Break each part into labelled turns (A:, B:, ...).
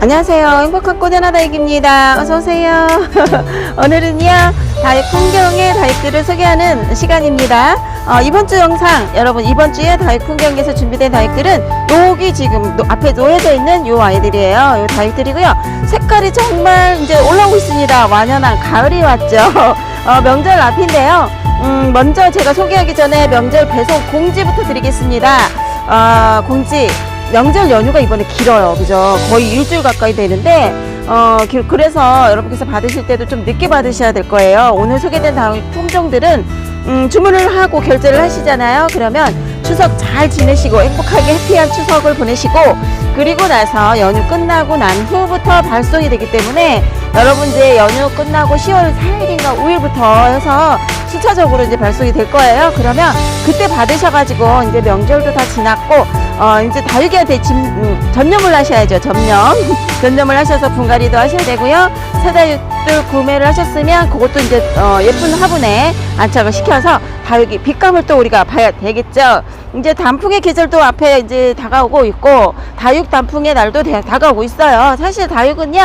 A: 안녕하세요. 행복한 꽃연아 다육입니다. 어서오세요. 오늘은요, 다육 풍경의 다육들을 소개하는 시간입니다. 어, 이번 주 영상, 여러분, 이번 주에 다육 풍경에서 준비된 다육들은 여기 지금 노- 앞에 놓여져 있는 요 아이들이에요. 요 다육들이고요. 색깔이 정말 이제 올라오고 있습니다. 완연한 가을이 왔죠. 어, 명절 앞인데요. 음, 먼저 제가 소개하기 전에 명절 배송 공지부터 드리겠습니다. 어, 공지. 명절 연휴가 이번에 길어요. 그죠? 거의 일주일 가까이 되는데, 어, 기- 그래서 여러분께서 받으실 때도 좀 늦게 받으셔야 될 거예요. 오늘 소개된 다음 품종들은, 음, 주문을 하고 결제를 하시잖아요. 그러면 추석 잘 지내시고 행복하게 해피한 추석을 보내시고, 그리고 나서 연휴 끝나고 난 후부터 발송이 되기 때문에 여러분 이제 연휴 끝나고 10월 4일인가 5일부터 해서 순차적으로 이제 발송이 될 거예요. 그러면 그때 받으셔가지고 이제 명절도 다 지났고 어 이제 다육이한테 진, 음, 전념을 하셔야죠. 전념 전념을 하셔서 분갈이도 하셔야 되고요. 새다육 들 구매를 하셨으면 그것도 이제 어, 예쁜 화분에 안착을 시켜서 다육이 빛감을 또 우리가 봐야 되겠죠. 이제 단풍의 계절도 앞에 이제 다가오고 있고 다육 단풍의 날도 대- 다가오고 있어요. 사실 다육은요.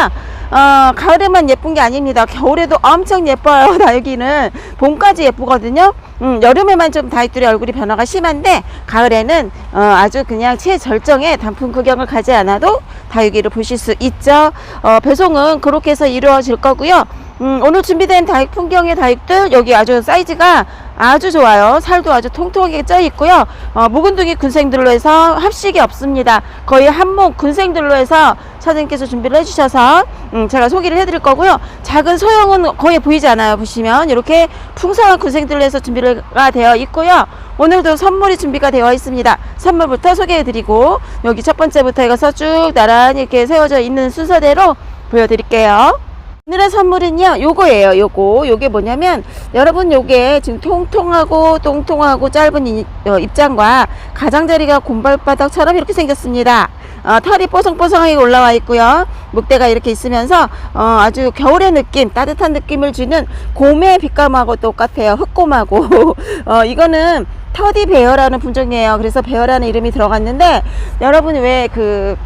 A: 어, 가을에만 예쁜 게 아닙니다. 겨울에도 엄청 예뻐요. 다육이는 봄까지 예쁘거든요. 음, 여름에만 좀 다육들의 얼굴이 변화가 심한데 가을에는 어, 아주 그냥 최절정의 단풍 구경을 가지 않아도 다육이를 보실 수 있죠. 어, 배송은 그렇게 해서 이루어질 거고요. 음, 오늘 준비된 다육 풍경의 다육들 여기 아주 사이즈가 아주 좋아요. 살도 아주 통통하게 쪄 있고요. 어, 묵은둥이 군생들로 해서 합식이 없습니다. 거의 한목 군생들로 해서 사장님께서 준비를 해주셔서 음, 제가 소개를 해드릴 거고요. 작은 소형은 거의 보이지 않아요. 보시면 이렇게 풍성한 군생들로 해서 준비가 되어 있고요. 오늘도 선물이 준비가 되어 있습니다. 선물부터 소개해드리고 여기 첫 번째부터 해서 쭉 나란히 이렇게 세워져 있는 순서대로 보여드릴게요. 오늘의 선물은요 요거예요 요거. 요게 뭐냐면 여러분 요게 지금 통통하고 똥통하고 짧은 이- 어, 입장과 가장자리가 곰발바닥처럼 이렇게 생겼습니다. 어, 털이 뽀송뽀송하게 올라와 있고요. 목대가 이렇게 있으면서 어, 아주 겨울의 느낌 따뜻한 느낌을 주는 곰의 빛감하고 똑같아요. 흑곰하고. 어, 이거는 터디 베어라는 품종이에요. 그래서 베어라는 이름이 들어갔는데 여러분 왜그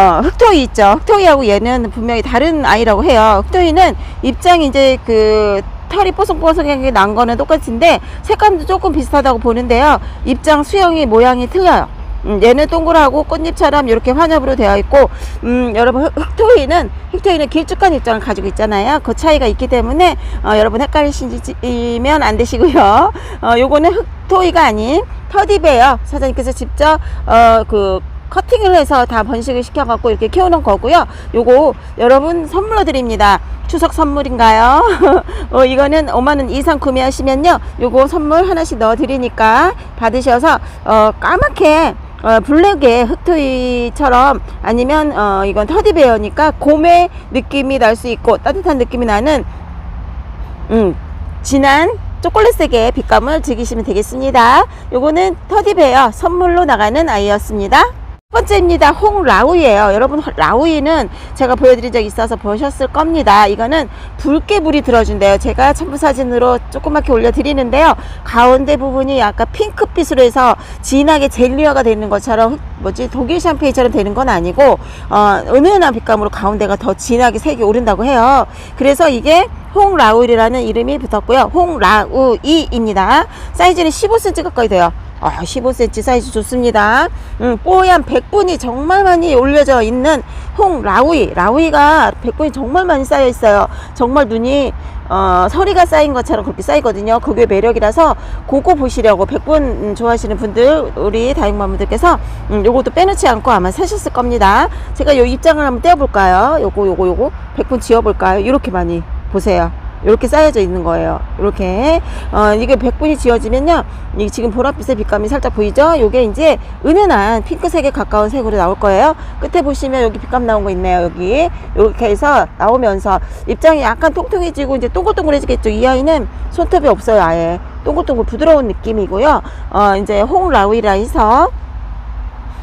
A: 어, 흑토이 있죠. 흑토이하고 얘는 분명히 다른 아이라고 해요. 흑토이는 입장이 이제 그 털이 뽀송뽀송하게 난 거는 똑같은데 색감도 조금 비슷하다고 보는데요. 입장 수영이 모양이 틀려요. 음, 얘는 동그랗고 꽃잎처럼 이렇게 환엽으로 되어 있고, 음, 여러분 흑- 흑토이는 흑토이는 길쭉한 입장을 가지고 있잖아요. 그 차이가 있기 때문에 어, 여러분 헷갈리시면 안 되시고요. 어, 요거는 흑토이가 아닌 터디베어 사장님께서 직접 어, 그 커팅을 해서 다 번식을 시켜갖고 이렇게 키우는 거고요. 요거 여러분 선물로 드립니다. 추석 선물인가요? 어, 이거는 5만원 이상 구매하시면요. 요거 선물 하나씩 넣어 드리니까 받으셔서, 어, 까맣게 어, 블랙의 흑토이처럼 아니면 어, 이건 터디베어니까 곰의 느낌이 날 수 있고 따뜻한 느낌이 나는 음, 진한 초콜릿색의 빛감을 즐기시면 되겠습니다. 요거는 터디베어 선물로 나가는 아이였습니다. 첫 번째입니다. 홍라우이에요. 여러분 라우이는 제가 보여드린 적 있어서 보셨을 겁니다. 이거는 붉게 물이 들어준대요. 제가 첨부 사진으로 조그맣게 올려드리는데요. 가운데 부분이 약간 핑크빛으로 해서 진하게 젤리화가 되는 것처럼 흑- 뭐지 독일 샴페인처럼 되는 건 아니고 어, 은은한 빛감으로 가운데가 더 진하게 색이 오른다고 해요. 그래서 이게 홍라우이라는 이름이 붙었고요. 홍라우이입니다. 사이즈는 15cm 가까이 돼요. 아, 15cm 사이즈 좋습니다. 음, 뽀얀 백분이 정말 많이 올려져 있는 홍 라우이. 라우이가 백분이 정말 많이 쌓여 있어요. 정말 눈이 어, 서리가 쌓인 것처럼 그렇게 쌓이거든요. 그게 매력이라서 그거 보시려고 백분 음, 좋아하시는 분들 우리 다육맘분들께서 음, 요것도 빼놓지 않고 아마 사셨을 겁니다. 제가 요 입장을 한번 떼어볼까요? 요거 요거 요거 백분 지어볼까요? 이렇게 많이 보세요. 이렇게 쌓여져 있는 거예요. 이렇게 어, 이게 100분이 지어지면요, 이 지금 보랏빛의 빛감이 살짝 보이죠? 요게 이제 은은한 핑크색에 가까운 색으로 나올 거예요. 끝에 보시면 여기 빛감 나온 거 있네요. 여기 이렇게 해서 나오면서 입장이 약간 통통해지고 이제 동글동글해지겠죠. 이 아이는 손톱이 없어요, 아예 동글동글 부드러운 느낌이고요. 어, 이제 홍라우이라 해서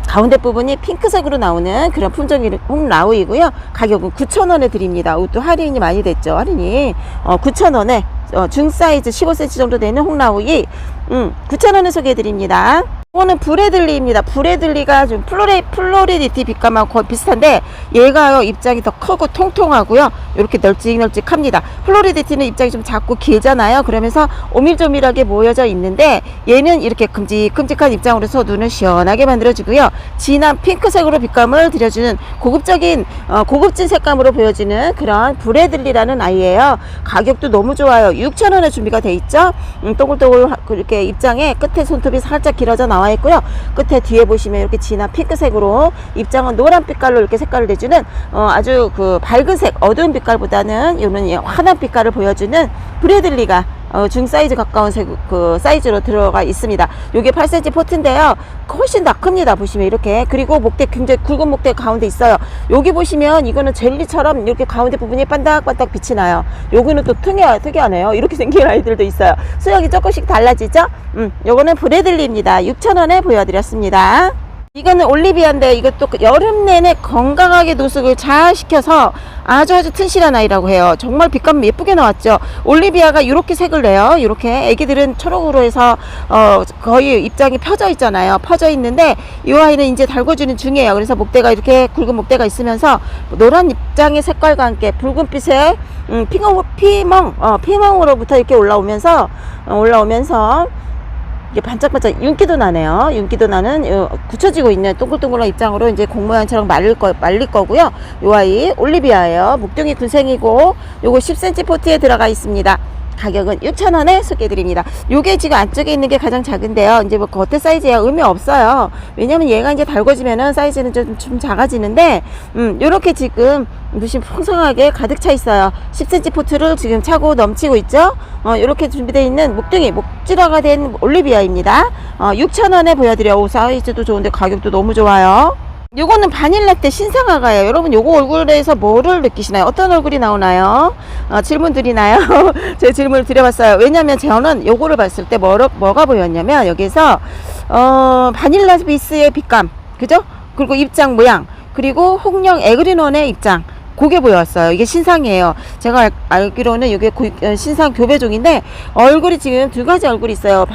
A: 가운데 부분이 핑크색으로 나오는 그런 품종이 홍라우이고요. 가격은 9,000원에 드립니다. 이것도 할인이 많이 됐죠. 할인이 어, 9,000원에 어, 중 사이즈 15cm 정도 되는 홍라우이 음, 9,000원에 소개해 드립니다. 이거는 브레들리입니다. 브레들리가 좀 플로레, 플로리디티 빛감하고 거의 비슷한데 얘가요 입장이 더 크고 통통하고요. 이렇게 널찍널찍합니다. 플로리디티는 입장이 좀 작고 길잖아요. 그러면서 오밀조밀하게 모여져 있는데 얘는 이렇게 큼직큼직한 입장으로서 눈을 시원하게 만들어주고요. 진한 핑크색으로 빛감을 들여주는 고급적인 어, 고급진 색감으로 보여지는 그런 브레들리라는 아이예요. 가격도 너무 좋아요. 6,000원에 준비가 돼 있죠. 음, 동글동글 하- 이렇게 입장에 끝에 손톱이 살짝 길어져 나와 있고요. 끝에 뒤에 보시면 이렇게 진한 핑크색으로 입장은 노란 빛깔로 이렇게 색깔을 내주는 어, 아주 그 밝은 색, 어두운 빛깔보다는 이런 환한 빛깔을 보여주는 브레들리가 어, 중 사이즈 가까운 색, 그 사이즈로 들어가 있습니다. 요게 8cm 포트인데요. 훨씬 더 큽니다. 보시면 이렇게. 그리고 목대 굉장히 굵은 목대 가운데 있어요. 여기 보시면 이거는 젤리처럼 이렇게 가운데 부분이 반딱반딱 빛이 나요. 요거는 또 특이하, 특이하네요. 이렇게 생긴 아이들도 있어요. 수영이 조금씩 달라지죠? 음, 요거는 브레들리입니다. 6,000원에 보여드렸습니다. 이거는 올리비아인데 이것도 그 여름 내내 건강하게 노숙을 잘 시켜서 아주 아주 튼실한 아이라고 해요. 정말 빛감 예쁘게 나왔죠. 올리비아가 이렇게 색을 내요. 이렇게 애기들은 초록으로 해서 어 거의 입장이 펴져 있잖아요. 퍼져 있는데 이 아이는 이제 달궈주는 중이에요. 그래서 목대가 이렇게 굵은 목대가 있으면서 노란 입장의 색깔과 함께 붉은빛의 음, 피멍 피멍 어, 피멍으로부터 이렇게 올라오면서 어, 올라오면서 이게 반짝반짝 윤기도 나네요. 윤기도 나는 요 굳혀지고 있는 동글동글한 입장으로 이제 공 모양처럼 말릴 거 말릴 거고요. 요 아이 올리비아예요. 목둥이 군생이고 요거 10cm 포트에 들어가 있습니다. 가격은 6,000원에 소개해드립니다. 요게 지금 안쪽에 있는 게 가장 작은데요. 이제 뭐 겉에 사이즈야 의미 없어요. 왜냐면 얘가 이제 달궈지면은 사이즈는 좀, 좀 작아지는데, 음, 요렇게 지금 눈이 풍성하게 가득 차 있어요. 10cm 포트를 지금 차고 넘치고 있죠. 어, 이렇게 준비되어 있는 목등이 목질화가 된 올리비아입니다. 어, 6,000원에 보여드려. 오, 사이즈도 좋은데 가격도 너무 좋아요. 요거는 바닐라떼 신상화가예요. 여러분 요거 얼굴에서 뭐를 느끼시나요? 어떤 얼굴이 나오나요? 어, 질문 드리나요? 제 질문을 드려봤어요. 왜냐면 저는 요거를 봤을 때 뭐로, 뭐가 보였냐면 여기서 어, 바닐라 비스의 빛감, 그죠? 그리고 입장 모양, 그리고 홍령 에그린원의 입장. 그게 보였어요. 이게 신상이에요. 제가 알, 알기로는 이게 고- 어, 신상 교배종인데 얼굴이 지금 두 가지 얼굴이 있어요.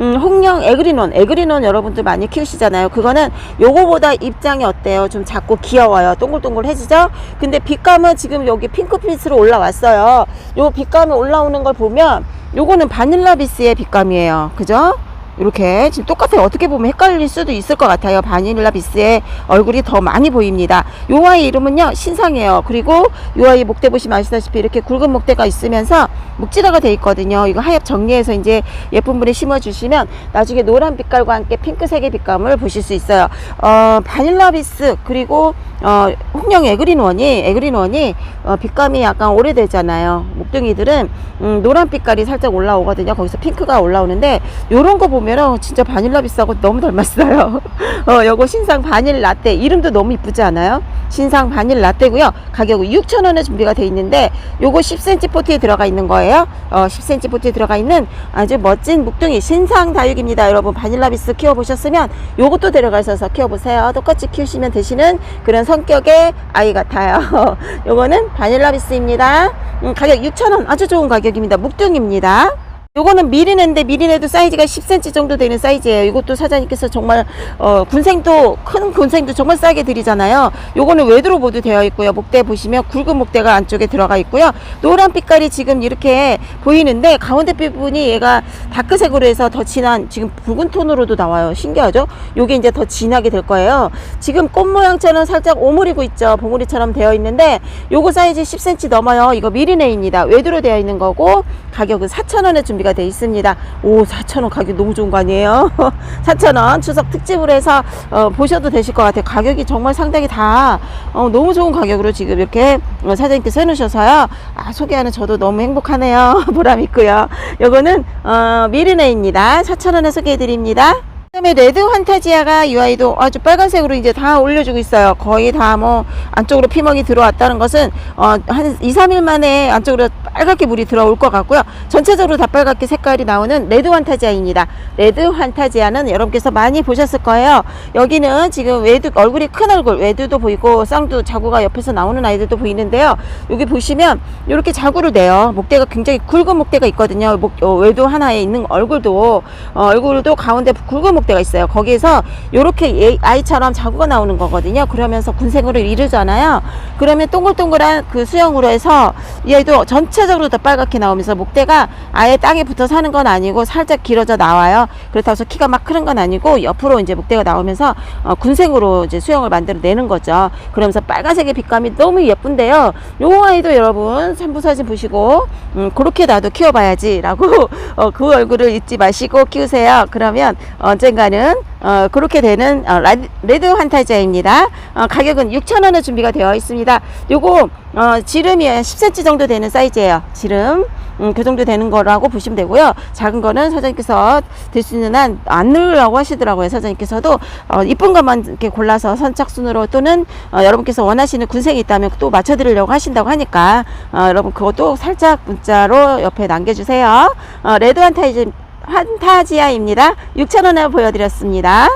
A: 음, 홍령 에그린원, 에그린원 여러분들 많이 키우시잖아요. 그거는 요거보다 입장이 어때요? 좀 작고 귀여워요. 동글동글해지죠? 근데 빛감은 지금 여기 핑크빛으로 올라왔어요. 요 빛감이 올라오는 걸 보면 요거는 바닐라 비스의 빛감이에요. 그죠? 이렇게 지금 똑같아요. 어떻게 보면 헷갈릴 수도 있을 것 같아요. 바닐라 비스의 얼굴이 더 많이 보입니다. 요 아이 이름은요 신상이에요. 그리고 요 아이 목대 보시면 아시다시피 이렇게 굵은 목대가 있으면서 묵지라가 돼 있거든요. 이거 하엽 정리해서 이제 예쁜 분에 심어주시면 나중에 노란 빛깔과 함께 핑크색의 빛감을 보실 수 있어요. 어, 바닐라 비스 그리고 어, 홍령 에그린원이 에그린원이 어, 빛감이 약간 오래되잖아요. 목둥이들은 음, 노란 빛깔이 살짝 올라오거든요. 거기서 핑크가 올라오는데 요런 거 보면 은 진짜 바닐라 비스하고 너무 닮았어요. 어, 요거 신상 바닐 라떼 이름도 너무 이쁘지 않아요? 신상 바닐 라떼고요. 가격은 6,000원에 준비가 돼 있는데 요거 10cm 포트에 들어가 있는 거예요. 어, 10cm 포트에 들어가 있는 아주 멋진 묵둥이 신상 다육입니다. 여러분 바닐라 비스 키워 보셨으면 요것도 데려가셔서 키워 보세요. 똑같이 키우시면 되시는 그런 성격의 아이 같아요. 요거는 바닐라 비스입니다. 음, 가격 6,000원 아주 좋은 가격입니다. 묵둥입니다. 요거는 미리네인데 미리네도 사이즈가 10cm 정도 되는 사이즈예요. 이것도 사장님께서 정말 어, 군생도 큰 군생도 정말 싸게 드리잖아요. 요거는 모두 되어 있고요. 목대 보시면 굵은 목대가 안쪽에 들어가 있고요. 노란 빛깔이 지금 이렇게 보이는데 가운데 부분이 얘가 다크색으로 해서 더 진한 지금 붉은 톤으로도 나와요. 신기하죠? 요게 이제 더 진하게 될 거예요. 지금 꽃 모양처럼 살짝 오므리고 있죠. 봉우리처럼 되어 있는데 요거 사이즈 10cm 넘어요. 이거 미리네입니다. 외두로 되어 있는 거고 가격은 4,000원에 준비가 되어 있습니다. 오, 4,000원 가격 너무 좋은 거 아니에요? 4,000원 추석 특집으로 해서 어, 보셔도 되실 것 같아요. 가격이 정말 상당히 다 어, 너무 좋은 가격으로 지금 이렇게 어, 사장님께서 해놓으셔서요. 아, 소개하는 저도 너무 행복하네요. 보람 있고요. 요거는 어, 미리네입니다. 4,000원에 소개해드립니다. 그다음에 레드 환타지아가 이 아이도 아주 빨간색으로 이제 다 올려주고 있어요. 거의 다 뭐 안쪽으로 피멍이 들어왔다는 것은 어 한 2, 3일 만에 안쪽으로 빨갛게 물이 들어올 것 같고요. 전체적으로 다 빨갛게 색깔이 나오는 레드 환타지아입니다. 레드 환타지아는 여러분께서 많이 보셨을 거예요. 여기는 지금 외두 얼굴이 큰 얼굴 외두도 보이고 쌍두 자구가 옆에서 나오는 아이들도 보이는데요. 여기 보시면 이렇게 자구를 내요. 목대가 굉장히 굵은 목대가 있거든요. 목, 어, 외두 하나에 있는 얼굴도 어, 얼굴도 가운데 굵은 목대가 있어요. 거기에서 요렇게 아이처럼 자구가 나오는 거거든요. 그러면서 군생으로 이르잖아요. 그러면 동글동글한 그 수영으로 해서 얘도 전체적으로 다 빨갛게 나오면서 목대가 아예 땅에 붙어 사는 건 아니고 살짝 길어져 나와요. 그렇다고 해서 키가 막 크는 건 아니고 옆으로 이제 목대가 나오면서 어, 군생으로 이제 수영을 만들어 내는 거죠. 그러면서 빨간색의 빛감이 너무 예쁜데요. 요 아이도 여러분 산부 사진 보시고 음, 그렇게 나도 키워봐야지라고 어, 그 얼굴을 잊지 마시고 키우세요. 그러면 언 젠가는 어, 그렇게 되는 어, 라- 레드 환타지아입니다. 어, 가격은 6,000원에 준비가 되어 있습니다. 요거 어, 지름이 한 10cm 정도 되는 사이즈예요. 지름. 음, 그 정도 되는 거라고 보시면 되고요. 작은 거는 사장님께서 들 수 있는 한 안 넣으라고 하시더라고요. 사장님께서도 어, 이쁜 것만 이렇게 골라서 선착순으로 또는 어, 여러분께서 원하시는 군색이 있다면 또 맞춰드리려고 하신다고 하니까 어, 여러분 그것도 살짝 문자로 옆에 남겨주세요. 어, 레드 환타지 환타지아입니다. 6,000원에 보여드렸습니다.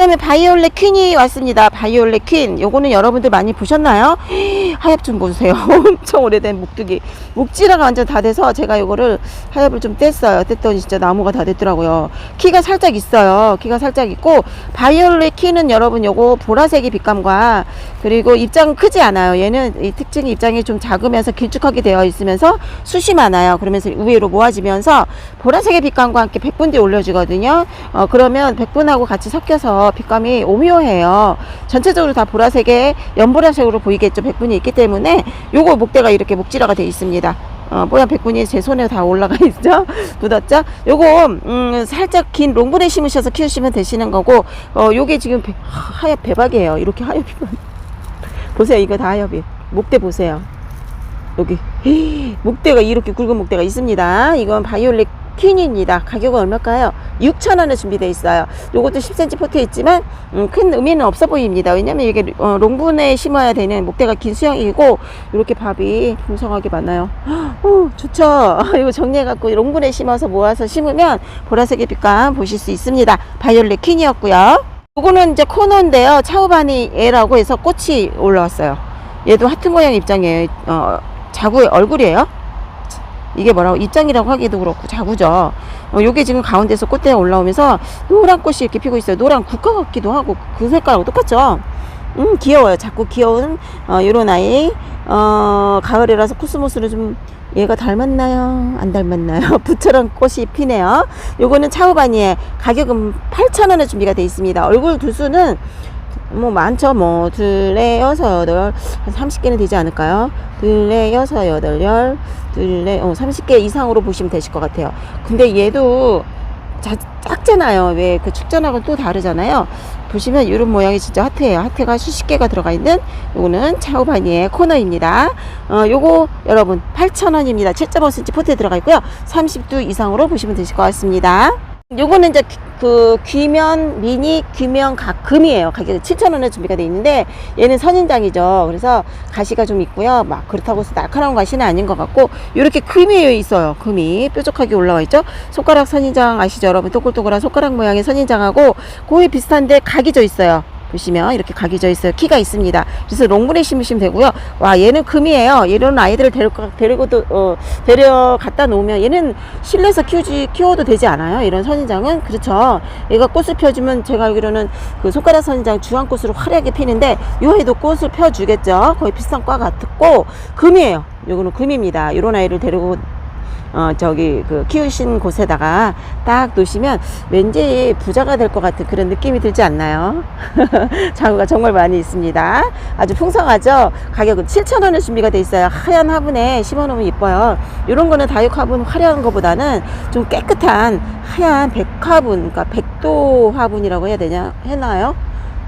A: 그 다음에 바이올렛 퀸이 왔습니다. 바이올렛 퀸. 요거는 여러분들 많이 보셨나요? 하엽 좀 보세요. 엄청 오래된 목두기. 목지라가 완전 다 돼서 제가 요거를 하엽을 좀 뗐어요. 뗐더니 진짜 나무가 다 됐더라고요. 키가 살짝 있어요. 키가 살짝 있고, 바이올렛 퀸은 여러분 요거 보라색의 빛감과 그리고 입장 크지 않아요. 얘는 이 특징이 입장이 좀 작으면서 길쭉하게 되어 있으면서 숱이 많아요. 그러면서 우위로 모아지면서 보라색의 빛감과 함께 백분대 올려주거든요. 어, 그러면 백분하고 같이 섞여서 빛감이 오묘해요. 전체적으로 다 보라색의 연보라색으로 보이겠죠. 백분이 있기 때문에 요거 목대가 이렇게 목지라가 되어 있습니다. 어, 뽀얀 백분이 제 손에 다 올라가 있죠? 묻었죠? 요거, 음, 살짝 긴 롱분에 심으셔서 키우시면 되시는 거고, 어, 요게 지금 배- 하- 하얗 배박이에요. 이렇게 하얗이. 보세요. 이거 다 하얗이. 목대 보세요. 여기. 목대가 이렇게 굵은 목대가 있습니다. 이건 바이올렛 퀸입니다. 가격은 얼마일까요? 6,000원에 준비되어 있어요. 요것도 10cm 포트에 있지만 음, 큰 의미는 없어 보입니다. 왜냐면 이게 어, 롱분에 심어야 되는 목대가 긴 수영이고 이렇게 밥이 풍성하게 많아요. 오, 좋죠. 이거 정리해갖고 롱분에 심어서 모아서 심으면 보라색의 빛감 보실 수 있습니다. 바이올렛 퀸이었고요. 요거는 이제 코너인데요. 차우바니 애라고 해서 꽃이 올라왔어요. 얘도 하트 모양 입장이에요. 어, 자구의 얼굴이에요. 이게 뭐라고 입장이라고 하기도 그렇고 자구죠. 어, 요게 지금 가운데서 꽃대가 올라오면서 노란 꽃이 이렇게 피고 있어요. 노란 국화 같기도 하고 그 색깔하고 똑같죠. 음 귀여워요. 자꾸 귀여운 어, 요런 아이. 어, 가을이라서 코스모스를 좀 얘가 닮았나요? 안 닮았나요? 부처럼 꽃이 피네요. 요거는 차우바니에 가격은 8,000원에 준비가 되어 있습니다. 얼굴 두수는 뭐 많죠. 뭐 둘레 여섯 여덟 한 30개는 되지 않을까요? 둘레 여섯 여덟 열 둘레 어 30개 이상으로 보시면 되실 것 같아요. 근데 얘도 자, 작잖아요. 왜 그 축전하고는 또 다르잖아요. 보시면 이런 모양이 진짜 하트예요. 하트가 수십 개가 들어가 있는 요거는 차우바니의 코너입니다. 어 요거 여러분 8,000원입니다. 7.5cm 포트에 들어가 있고요. 30두 이상으로 보시면 되실 것 같습니다 요거는 이제 귀- 그 귀면 미니 귀면 각금이에요. 가격이 7,000원에 준비가 돼 있는데 얘는 선인장이죠. 그래서 가시가 좀 있고요. 막 그렇다고 해서 날카로운 가시는 아닌 것 같고 이렇게 금이 있어요. 금이 뾰족하게 올라와 있죠. 손가락 선인장 아시죠, 여러분? 동글동글한 손가락 모양의 선인장하고 거의 비슷한데 각이 져 있어요. 보시면 이렇게 각이 져 있어요. 키가 있습니다. 그래서 롱분에 심으시면 되고요. 와 얘는 금이에요. 이런 아이들을 데리고 데리고도 어, 데려 갖다 놓으면 얘는 실내에서 키우지 키워도 되지 않아요. 이런 선인장은 그렇죠. 얘가 꽃을 펴주면 제가 알기로는 그 손가락 선인장 주황꽃으로 화려하게 피는데 요 해도 꽃을 펴주겠죠. 거의 비슷한 과 같고 금이에요. 요거는 금입니다. 이런 아이를 데리고 어 저기 그 키우신 곳에다가 딱 놓으시면 왠지 부자가 될 것 같은 그런 느낌이 들지 않나요? 자구가 정말 많이 있습니다. 아주 풍성하죠? 가격은 7,000원에 준비가 돼 있어요. 하얀 화분에 심어놓으면 이뻐요. 이런 거는 다육 화분 화려한 것보다는 좀 깨끗한 하얀 백화분, 그러니까 백도 화분이라고 해야 되냐? 해나요?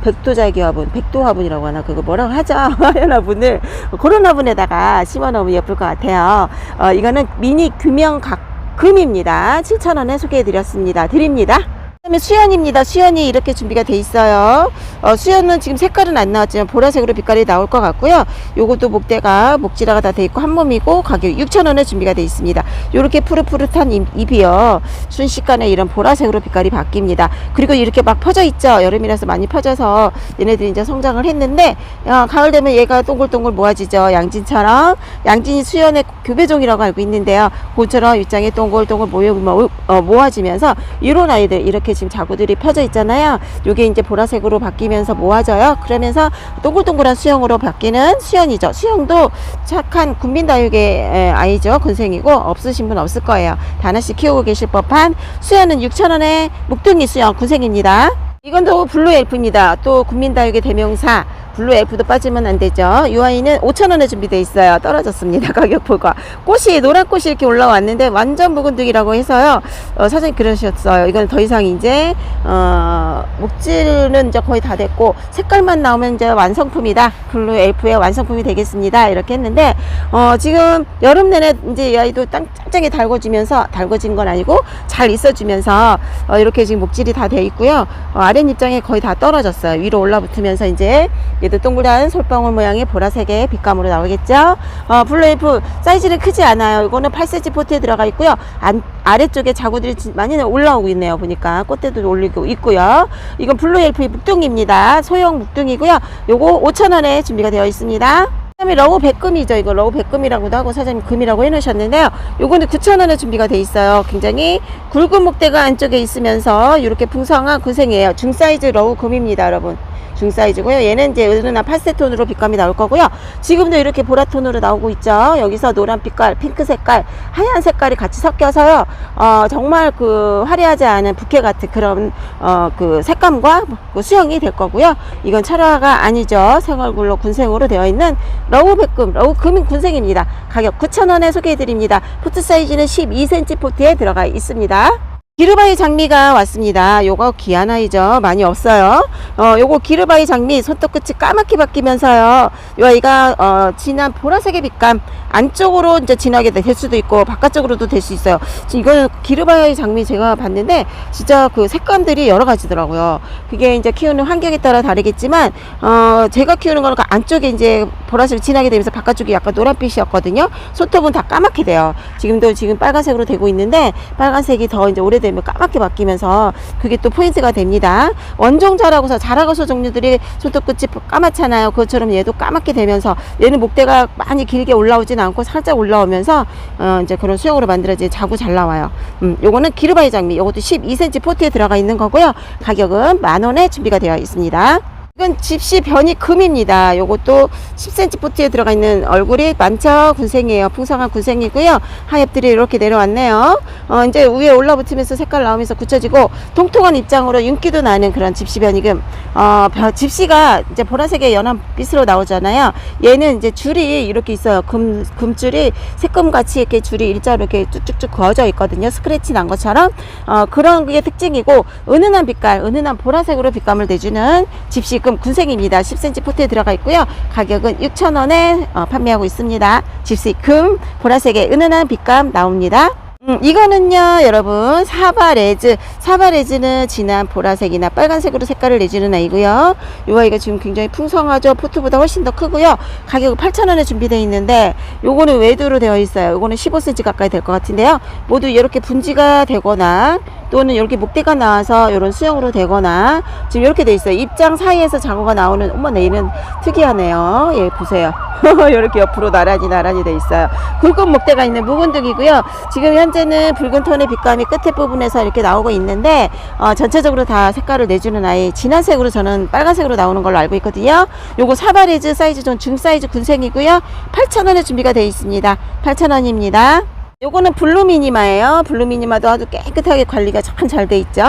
A: 백도자기 화분, 백도 화분이라고 하나 그거 뭐라고 하죠? 하얀 화분을 그런 화분에다가 심어 놓으면 예쁠 것 같아요. 어, 이거는 미니 규명 각 금입니다. 7,000원에 소개해 드렸습니다. 드립니다. 그다음에 수연입니다. 수연이 이렇게 준비가 돼 있어요. 어, 수연은 지금 색깔은 안 나왔지만 보라색으로 빛깔이 나올 것 같고요. 요것도 목대가 목지라가 다 돼 있고 한 몸이고 가격 6,000원에 준비가 돼 있습니다. 요렇게 푸릇푸릇한 잎, 잎이요. 순식간에 이런 보라색으로 빛깔이 바뀝니다. 그리고 이렇게 막 퍼져 있죠. 여름이라서 많이 퍼져서 얘네들이 이제 성장을 했는데 어, 가을 되면 얘가 동글동글 모아지죠. 양진처럼 양진이 수연의 교배종이라고 알고 있는데요. 그처럼 윗장에 동글동글 모여 모, 어, 모아지면서 이런 아이들 이렇게 지금 자구들이 펴져 있잖아요. 요게 이제 보라색으로 바뀌면서 모아져요. 그러면서 동글동글한 수영으로 바뀌는 수연이죠. 수영도 착한 군민다육의 에, 아이죠. 군생이고 없으신 분 없을 거예요. 다 하나씩 키우고 계실 법한 수연은 6,000원에 묵둥이 수영 군생입니다. 이건 또 블루 엘프입니다. 또 국민다육의 대명사 블루 엘프도 빠지면 안 되죠. 이 아이는 5,000원에 준비되어 있어요. 떨어졌습니다. 가격표가. 꽃이 노란 꽃이 이렇게 올라왔는데 완전 묵은둥이라고 해서요. 어, 사장님 그러셨어요. 이건 더 이상 이제 어, 목질은 이제 거의 다 됐고 색깔만 나오면 이제 완성품이다. 블루 엘프의 완성품이 되겠습니다. 이렇게 했는데 어, 지금 여름 내내 이제 이 아이도 땅 짱짱이 달궈지면서 달궈진 건 아니고 잘 있어주면서 어, 이렇게 지금 목질이 다돼 있고요. 어, 아랫 입장에 거의 다 떨어졌어요. 위로 올라붙으면서 이제 얘도 동그란 솔방울 모양의 보라색의 빛감으로 나오겠죠. 어, 블루에이프 사이즈는 크지 않아요. 이거는 8cm 포트에 들어가 있고요. 안, 아래쪽에 자구들이 진- 많이 올라오고 있네요. 보니까 꽃대도 올리고 있고요. 이건 블루에이프의 묵둥입니다. 소형 묵둥이고요. 요거 5,000원에 준비가 되어 있습니다. 그다음에 러우 백금이죠. 이거 러우 백금이라고도 하고 사장님 금이라고 해놓으셨는데요. 요거는 9,000원에 준비가 돼 있어요. 굉장히 굵은 목대가 안쪽에 있으면서 이렇게 풍성한 구생이에요. 중사이즈 러우 금입니다, 여러분. 중사이즈고요. 얘는 이제 은은한 팔세톤으로 빛감이 나올 거고요. 지금도 이렇게 보라톤으로 나오고 있죠. 여기서 노란 빛깔, 핑크 색깔, 하얀 색깔이 같이 섞여서요. 어, 정말 그 화려하지 않은 부케 같은 그런 어, 그 색감과 그 수영이 될 거고요. 이건 철화가 아니죠. 생얼굴로 군생으로 되어 있는 러우 백금, 러우 금인 군생입니다. 가격 9,000원에 소개해 드립니다. 포트 사이즈는 12cm 포트에 들어가 있습니다. 기르바이 장미가 왔습니다. 요거 귀한 아이죠. 많이 없어요. 어, 요거 기르바이 장미 손톱 끝이 까맣게 바뀌면서요. 요 아이가 어, 진한 보라색의 빛감 안쪽으로 이제 진하게 될 수도 있고 바깥쪽으로도 될 수 있어요. 이거는 기르바이 장미 제가 봤는데 진짜 그 색감들이 여러 가지더라고요. 그게 이제 키우는 환경에 따라 다르겠지만 어, 제가 키우는 거는 그 안쪽에 이제 보라색이 진하게 되면서 바깥쪽이 약간 노란빛이었거든요. 손톱은 다 까맣게 돼요. 지금도 지금 빨간색으로 되고 있는데 빨간색이 더 이제 오래 되면 까맣게 바뀌면서 그게 또 포인트가 됩니다. 원종자라고서 자라고서 종류들이 손톱 끝이 까맣잖아요. 그것처럼 얘도 까맣게 되면서 얘는 목대가 많이 길게 올라오진 않고 살짝 올라오면서 어 이제 그런 수영으로 만들어진 자구 잘 나와요. 음, 요거는 기르바이 장미. 요것도 12cm 포트에 들어가 있는 거고요. 가격은 만 원에 준비가 되어 있습니다. 이건 집시 변이 금입니다. 요것도 10cm 포트에 들어가 있는 얼굴이 많죠? 군생이에요. 풍성한 군생이고요. 하엽들이 이렇게 내려왔네요. 어, 이제 위에 올라붙으면서 색깔 나오면서 굳혀지고 통통한 입장으로 윤기도 나는 그런 집시 변이금. 어, 벼- 집시가 이제 보라색의 연한 빛으로 나오잖아요. 얘는 이제 줄이 이렇게 있어요. 금, 금줄이 새금같이 이렇게 줄이 일자로 이렇게 쭉쭉쭉 그어져 있거든요. 스크래치 난 것처럼. 어, 그런 게 특징이고, 은은한 빛깔, 은은한 보라색으로 빛감을 내주는 집시 금 군생입니다. 10cm 포트에 들어가 있고요. 가격은 6,000원에 어, 판매하고 있습니다. 집시 금, 보라색의 은은한 빛감 나옵니다. 음, 이거는요, 여러분, 사바레즈. 사바레즈는 진한 보라색이나 빨간색으로 색깔을 내주는 아이고요. 이 아이가 지금 굉장히 풍성하죠. 포트보다 훨씬 더 크고요. 가격은 8,000원에 준비되어 있는데, 요거는 외두로 되어 있어요. 요거는 15cm 가까이 될 것 같은데요. 모두 이렇게 분지가 되거나, 또는 이렇게 목대가 나와서 이런 수영으로 되거나, 지금 이렇게 돼 있어요. 입장 사이에서 장어가 나오는, 어머, 내일은 특이하네요. 예, 보세요. 이렇게 옆으로 나란히 나란히 돼 있어요. 굵은 목대가 있는 묵은둥이고요. 지금 현재는 붉은 톤의 빛감이 끝에 부분에서 이렇게 나오고 있는데 어, 전체적으로 다 색깔을 내주는 아이 진한 색으로 저는 빨간색으로 나오는 걸로 알고 있거든요. 요거 사바레즈 사이즈 좀 중사이즈 군생이고요. 8,000원에 준비가 되어 있습니다. 8,000원입니다. 요거는 블루미니마예요. 블루미니마도 아주 깨끗하게 관리가 참 잘 돼 있죠.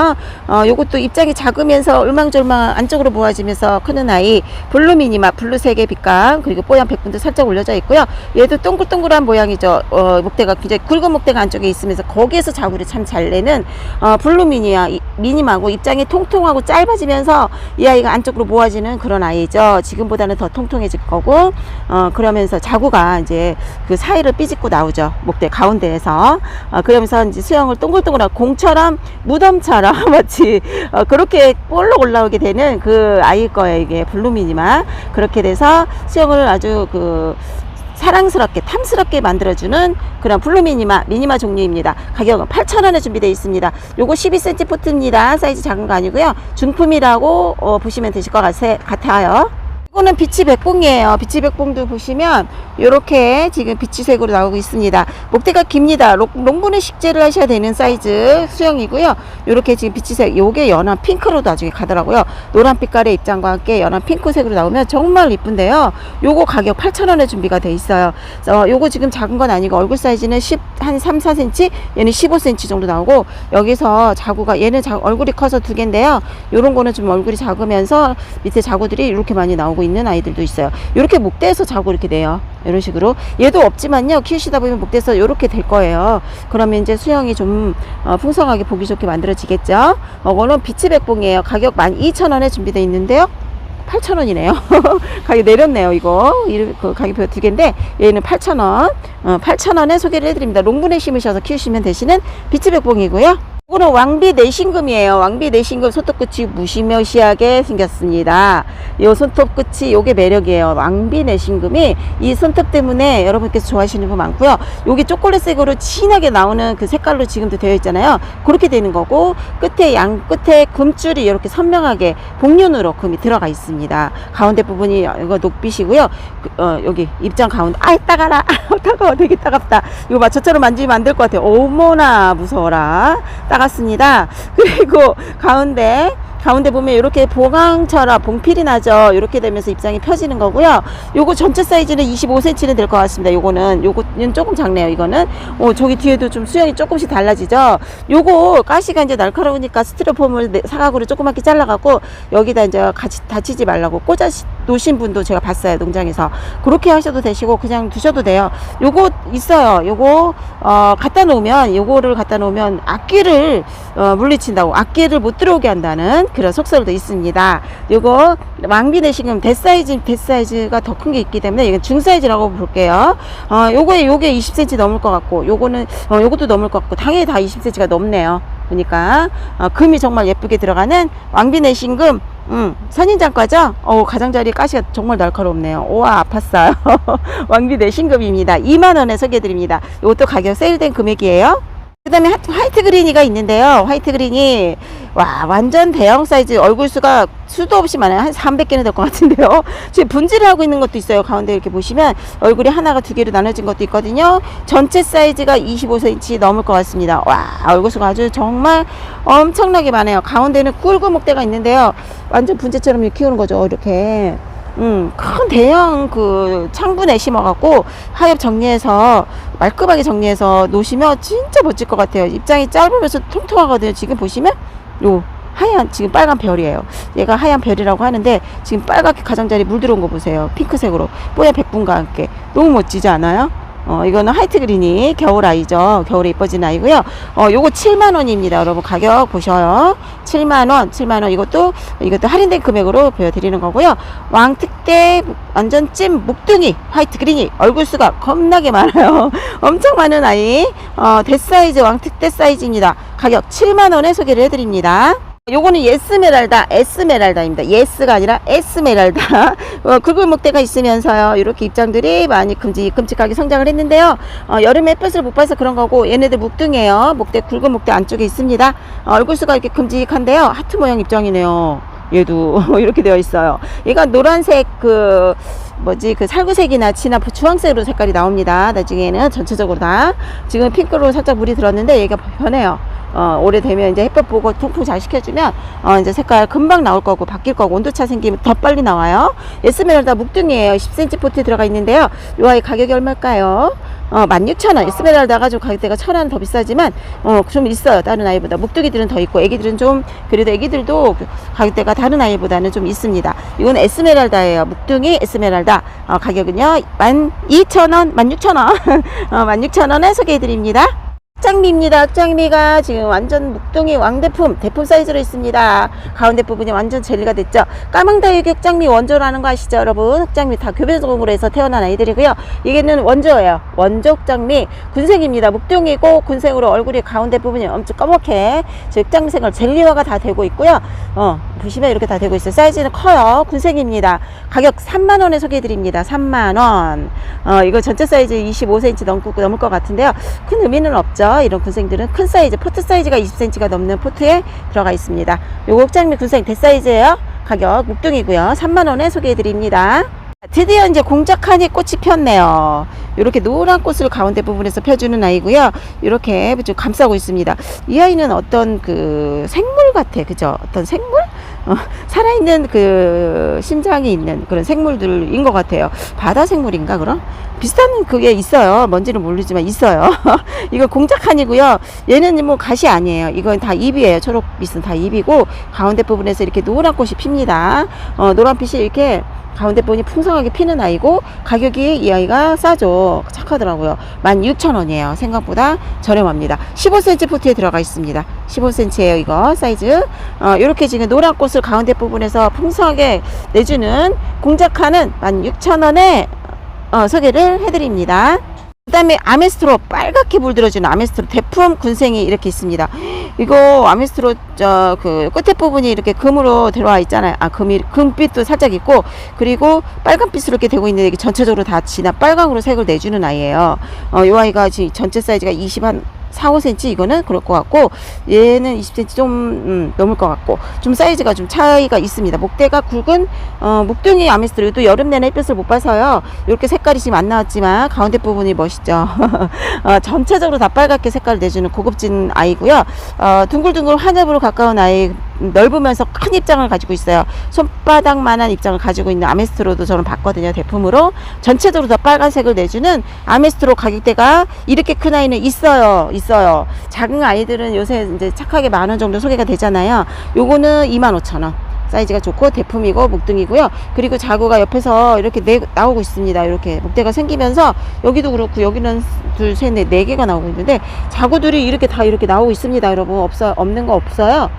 A: 어, 요것도 입장이 작으면서 울망졸망 안쪽으로 모아지면서 크는 아이 블루미니마 블루색의 빛감 그리고 뽀얀 백분도 살짝 올려져 있고요. 얘도 동글동글한 모양이죠. 어, 목대가 굉장히 굵은 목대가 안쪽에 있으면서 거기에서 자구를 참 잘 내는 어, 블루미니아 이- 미니마고 입장이 통통하고 짧아지면서 이 아이가 안쪽으로 모아지는 그런 아이죠. 지금보다는 더 통통해질 거고 어, 그러면서 자구가 이제 그 사이를 삐집고 나오죠. 목대 가운데 데에서 어, 그러면서 이제 수영을 동글동글한 공처럼 무덤처럼 마치 어, 그렇게 볼록 올라오게 되는 그 아이일 거예요 이게 블루미니마 그렇게 돼서 수영을 아주 그 사랑스럽게 탐스럽게 만들어주는 그런 블루미니마 미니마 종류입니다. 가격은 8,000원에 준비되어 있습니다. 요거 12cm 포트입니다. 사이즈 작은 거 아니고요. 중품이라고 어, 보시면 되실 것 같아- 같아요. 이거는 비치 백봉이에요. 비치 백봉도 보시면 이렇게 지금 비치색으로 나오고 있습니다. 목대가 깁니다. 롱, 롱분의 식재를 하셔야 되는 사이즈 수영이고요. 이렇게 지금 비치색, 요게 연한 핑크로도 나중에 가더라고요. 노란 빛깔의 입장과 함께 연한 핑크색으로 나오면 정말 이쁜데요. 요거 가격 8,000원에 준비가 돼 있어요. 어, 요거 지금 작은 건 아니고 얼굴 사이즈는 10, 한 3, 4cm, 얘는 15cm 정도 나오고 여기서 자구가 얘는 자, 얼굴이 커서 두 개인데요. 요런 거는 좀 얼굴이 작으면서 밑에 자구들이 이렇게 많이 나오고 있는 아이들도 있어요. 이렇게 목대에서 자구 이렇게 돼요. 이런 식으로 얘도 없지만요 키우시다 보면 목대에서 이렇게 될 거예요. 그러면 이제 수영이 좀 어, 풍성하게 보기 좋게 만들어지겠죠. 이거는 비치 백봉이에요. 가격 12,000원에 준비되어 있는데요. 8,000원이네요. 가격 내렸네요, 이거. 이그 가격표 두 개인데, 얘는 8,000원. 어, 8,000원에 소개를 해드립니다. 롱분에 심으셔서 키우시면 되시는 비치백봉이고요. 이거는 왕비 내신금이에요. 왕비 내신금 손톱끝이 무시무시하게 생겼습니다. 이 손톱끝이 요게 매력이에요. 왕비 내신금이 이 손톱 때문에 여러분께서 좋아하시는 분 많고요. 여기 초콜릿색으로 진하게 나오는 그 색깔로 지금도 되어 있잖아요. 그렇게 되는 거고 끝에 양 끝에 금줄이 이렇게 선명하게 복륜으로 금이 들어가 있습니다. 가운데 부분이 이거 녹빛이고요. 그, 어, 여기 입장 가운데 아이 따가라 따가워 되게 따갑다. 이거 봐 저처럼 만지면 안 될 것 같아요. 어머나 무서워라. 따 갑습니다. 그리고 가운데 가운데 보면 이렇게 보강처럼 봉필이 나죠. 이렇게 되면서 입장이 펴지는 거고요. 요거 전체 사이즈는 25cm는 될 것 같습니다. 요거는 요거는 조금 작네요. 이거는 어 저기 뒤에도 좀 수영이 조금씩 달라지죠. 요거 가시가 이제 날카로우니까 스티로폼을 네- 사각으로 조그맣게 잘라갖고 여기다 이제 같이 다치지 말라고 꽂아 시- 놓으신 분도 제가 봤어요 농장에서 그렇게 하셔도 되시고 그냥 두셔도 돼요. 요거 있어요. 요거 어 갖다 놓으면 요거를 갖다 놓으면 악귀를 어, 물리친다고 악귀를 못 들어오게 한다는 그런 속설도 있습니다. 요거 왕비 내시금 대사이즈 대사이즈가 더 큰 게 있기 때문에 이건 중사이즈라고 볼게요. 어 요거에 요게 20cm 넘을 것 같고 요거는 어 요것도 넘을 것 같고 당연히 다 20cm가 넘네요. 보니까 어, 금이 정말 예쁘게 들어가는 왕비 내신금 음, 선인장과죠? 어, 가장자리 가시가 정말 날카롭네요. 우와, 아팠어요. 왕비 내신금입니다. 2만원에 소개해드립니다. 이것도 가격 세일된 금액이에요. 그 다음에 화이트 그린이가 있는데요. 화이트 그린이, 와, 완전 대형 사이즈 얼굴 수가 수도 없이 많아요. 한 300개는 될 것 같은데요. 지금 분질을 하고 있는 것도 있어요. 가운데 이렇게 보시면 얼굴이 하나가 두 개로 나눠진 것도 있거든요. 전체 사이즈가 25cm 넘을 것 같습니다. 와, 얼굴 수가 아주 정말 엄청나게 많아요. 가운데는 굵은 목대가 있는데요. 완전 분재처럼 이렇게 키우는 거죠. 이렇게. 음, 큰 대형 그 창분에 심어갖고 하엽 정리해서 말끔하게 정리해서 놓으시면 진짜 멋질 것 같아요. 입장이 짧으면서 통통하거든요. 지금 보시면 요 하얀 지금 빨간 별이에요. 얘가 하얀 별이라고 하는데 지금 빨갛게 가장자리 물 들어온 거 보세요. 핑크색으로 뽀얀 백분과 함께 너무 멋지지 않아요? 어, 이거는 하이트 그린이 겨울 아이죠. 겨울에 이뻐지는 아이고요. 어, 요거 7만원입니다. 여러분 가격 보셔요. 7만원, 7만원. 이것도, 이것도 할인된 금액으로 보여드리는 거고요. 왕특대 완전 찐 목둥이 화이트 그린이 얼굴 수가 겁나게 많아요. 엄청 많은 아이. 어, 대사이즈 왕특대 사이즈입니다. 가격 7만원에 소개를 해드립니다. 요거는 예스메랄다, 에스메랄다입니다. 예스가 아니라 에스메랄다. 어, 굵은 목대가 있으면서요. 이렇게 입장들이 많이 큼직 큼직하게 성장을 했는데요. 어, 여름에 햇볕을 못 봐서 그런 거고 얘네들 목둥이에요. 목대 굵은 목대 안쪽에 있습니다. 어, 얼굴 수가 이렇게 큼직한데요. 하트 모양 입장이네요. 얘도 이렇게 되어 있어요. 얘가 노란색 그 뭐지 그 살구색이나 진한 주황색으로 색깔이 나옵니다. 나중에는 전체적으로 다 지금 핑크로 살짝 물이 들었는데 얘가 변해요. 어, 오래되면 이제 햇볕 보고 통풍 잘 시켜주면 어, 이제 색깔 금방 나올 거고 바뀔 거고 온도차 생기면 더 빨리 나와요. 에스메랄다 묵둥이에요. 10cm 포트 들어가 있는데요. 이 아이 가격이 얼마일까요? 어, 16,000원. 에스메랄다가 좀 가격대가 1,000원 더 비싸지만 어, 좀 있어요. 다른 아이보다. 묵둥이들은 더 있고 애기들은 좀 그래도 애기들도 가격대가 다른 아이보다는 좀 있습니다. 이건 에스메랄다예요. 묵둥이 에스메랄다. 어, 가격은요. 12,000원, 16,000원. 어, 16,000원에 소개해 드립니다. 흑장미입니다. 흑장미가 지금 완전 묵동이 왕대품, 대품 사이즈로 있습니다. 가운데 부분이 완전 젤리가 됐죠. 까망다육이 흑장미 원조라는 거 아시죠, 여러분? 흑장미 다 교배종으로 해서 태어난 아이들이고요. 이게는 원조예요. 원조 흑장미. 군생입니다. 묵동이고 군생으로 얼굴이 가운데 부분이 엄청 즉 흑장미색을 젤리화가 다 되고 있고요. 어, 보시면 이렇게 다 되고 있어요. 사이즈는 커요. 군생입니다. 가격 3만원에 소개해드립니다. 3만원. 어, 이거 전체 사이즈 25cm 넘고, 넘을 것 같은데요. 큰 의미는 없죠. 이런 군생들은 큰 사이즈, 포트 사이즈가 20cm가 넘는 포트에 들어가 있습니다. 요거 흑장미 군생 대사이즈예요. 가격 묵둥이고요. 3만원에 소개해드립니다. 드디어 이제 공작하니 꽃이 폈네요. 이렇게 노란 꽃을 가운데 부분에서 펴주는 아이고요. 이렇게 좀 감싸고 있습니다. 이 아이는 어떤 그 생물 같아, 그죠? 어떤 생물? 어, 살아있는 그 심장이 있는 그런 생물들인 것 같아요. 바다 생물인가 그럼? 비슷한 그게 있어요. 뭔지는 모르지만 있어요. 이거 공작한이고요. 얘는 뭐 갓이 아니에요. 이건 다 잎이에요. 초록빛은 다 잎이고 가운데 부분에서 이렇게 노란 꽃이 핍니다. 어, 노란 빛이 이렇게 가운데 부분이 풍성하게 피는 아이고 가격이 이 아이가 싸죠. 착하더라고요. 16,000원이에요. 생각보다 저렴합니다. 15cm 포트에 들어가 있습니다. 15cm예요 이거. 사이즈. 어, 이렇게 지금 노란 꽃을 가운데 부분에서 풍성하게 내주는 공작하는 16,000원에 어, 소개를 해드립니다. 그 다음에 아메스트로 빨갛게 물들어주는 아메스트로 대품 군생이 이렇게 있습니다. 이거 아메스트로 저 그 끝에 부분이 이렇게 금으로 들어와 있잖아요. 아 금이 금빛도 살짝 있고 그리고 빨간빛으로 이렇게 되고 있는데 이게 전체적으로 다 진한 빨강으로 색을 내주는 아이예요. 어, 이 아이가 지금 전체 사이즈가 20한 4, 5cm 이거는 그럴 것 같고 얘는 20cm 좀 음, 넘을 것 같고 좀 사이즈가 좀 차이가 있습니다. 목대가 굵은 어, 목둥이 아메스트로 또 여름 내내 햇볕을 못 봐서요. 이렇게 색깔이 지금 안 나왔지만 가운데 부분이 멋있죠. 어, 전체적으로 다 빨갛게 색깔을 내주는 고급진 아이고요. 어, 둥글둥글 한엽으로 가까운 아이 넓으면서 큰 입장을 가지고 있어요. 손바닥만한 입장을 가지고 있는 아메스트로도 저는 봤거든요. 대품으로 전체적으로 다 빨간색을 내주는 아메스트로 가격대가 이렇게 큰 아이는 있어요. 있어요. 작은 아이들은 요새 이제 착하게 만 원 정도 소개가 되잖아요. 요거는 25,000원. 사이즈가 좋고 대품이고 목등이고요. 그리고 자구가 옆에서 이렇게 내, 나오고 있습니다. 이렇게 목대가 생기면서 여기도 그렇고 여기는 둘, 셋, 넷, 네 개가 나오고 있는데 자구들이 이렇게 다 이렇게 나오고 있습니다. 여러분 없어 없는 거 없어요.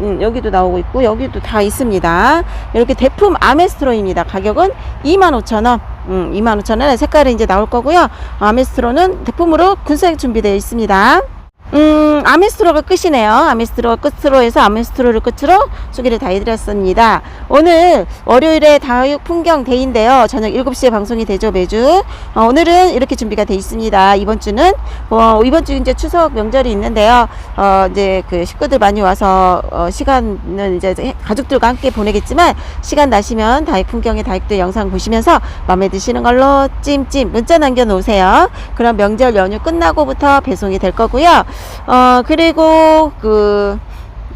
A: 음, 여기도 나오고 있고 여기도 다 있습니다. 이렇게 대품 아메스트로입니다. 가격은 25,000원. 음, 25,000원에 색깔은 이제 나올 거고요. 아메스트로는 대품으로 군색 준비되어 있습니다. 음, 아메스트로가 끝이네요. 아메스트로가 끝으로 해서 아메스트로를 끝으로 소개를 다 해드렸습니다. 오늘 월요일에 다육 풍경 데이인데요. 저녁 7시에 방송이 되죠, 매주. 어, 오늘은 이렇게 준비가 돼 있습니다. 이번 주는, 어, 이번 주 이제 추석 명절이 있는데요. 어, 이제 그 식구들 많이 와서, 어, 시간은 이제 가족들과 함께 보내겠지만, 시간 나시면 다육 풍경의 다육들 영상 보시면서 마음에 드시는 걸로 찜찜 문자 남겨놓으세요. 그럼 명절 연휴 끝나고부터 배송이 될 거고요. 어, 그리고 그,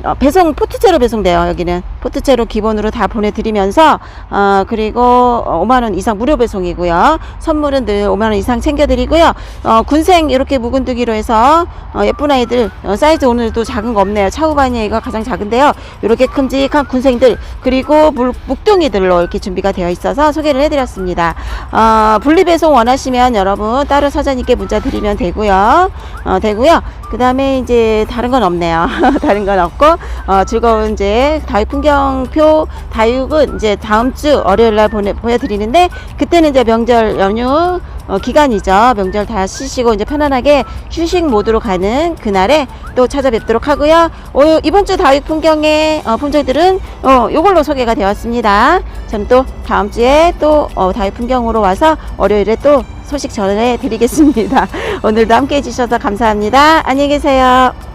A: 어, 배송 포트제로 배송돼요 여기는. 포트제로 기본으로 다 보내드리면서 어, 그리고 5만원 이상 무료 배송이고요. 선물은 늘 5만원 이상 챙겨드리고요. 어, 군생 이렇게 묵은두기로 해서 어, 예쁜 아이들 어, 사이즈 오늘도 작은 거 없네요. 차우바니가 가장 작은데요. 이렇게 큼직한 군생들 그리고 물, 묵둥이들로 이렇게 준비가 되어 있어서 소개를 해드렸습니다. 어, 분리 배송 원하시면 여러분 따로 사장님께 문자 드리면 되고요. 어, 되고요 그 다음에 이제 다른 건 없네요 다른 건 없고 어, 즐거운 이제 다육 풍경표 다육은 이제 다음 주 월요일 날 보내 보여드리는데 그때는 이제 명절 연휴 어, 기간이죠. 명절 다 쉬시고 이제 편안하게 휴식 모드로 가는 그날에 또 찾아뵙도록 하고요. 오, 이번 주 다육 풍경의 어, 품종들은 어, 요걸로 소개가 되었습니다. 저는 또 다음 주에 또 어, 다육 풍경으로 와서 월요일에 또 소식 전해 드리겠습니다. 오늘도 함께 해주셔서 감사합니다. 안녕히 계세요.